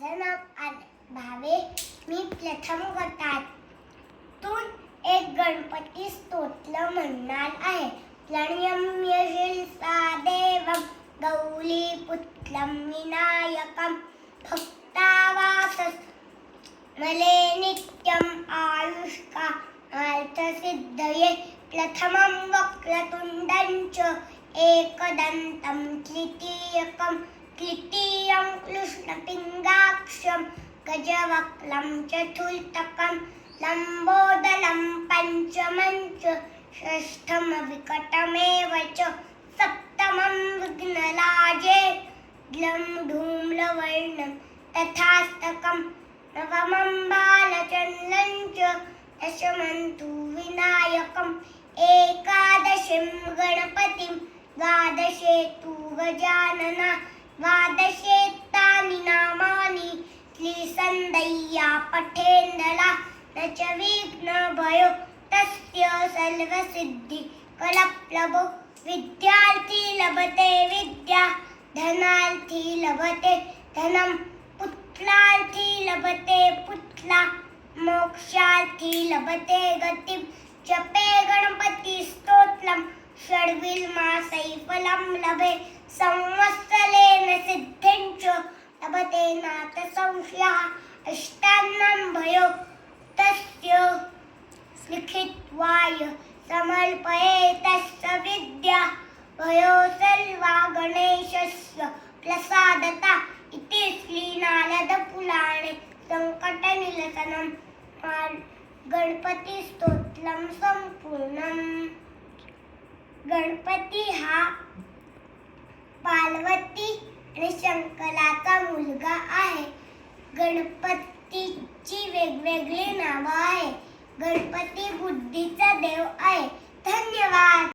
माझं नाव भावे मी प्रथम गटातून एक गणपती स्तोत्र म्हणणार आहे. प्रणयम्यशिल्सा गौली पुत्रम विनायकं भक्तावासस् मले नित्यम आयुष्का अर्थसिद्धये प्रथमं वक्रतुण्डं च एकदन्तं तृतीयकं गजवक्लं चतुर्थकं लम्बोदलं पञ्चमं च च सप्तमं विघ्नलाजे ग्लं धूम्रवर्णं तथास्तकं नवमं बालचन्द्रं च दशमं तु विनायकम् एकादशीं गणपतिं द्वादशे तु गजानना द्वादशे दैया पठेन्दला न च विघ्नभयो तस्य सर्वसिद्धि कलप्लभो विद्यार्थी लभते विद्या धनार्थी लभते धनं पुत्रार्थी लभते पुत्रा मोक्षार्थी लभते गतिं जपे गणपती स्तोत्रं षड्विल्मासै फलं लभे. संवत्सरेण सिद्धिं च लभते नाथ संशयः. अष्टान्नं भयो तस्य लिखित्वाय समर्पये तस्य विद्या भयो सर्वा गणेशस्य प्रसादता इति श्रीनारदपुराणे सङ्कटनिलसनं गणपतीस्तोत्रं सम्पूर्णम्। गणपती हा पार्वती आणि शंकराचा मुलगा आहे। गणपतीची वेगवेगळी नावं आहे गणपती बुद्धीचा देव आहे. धन्यवाद.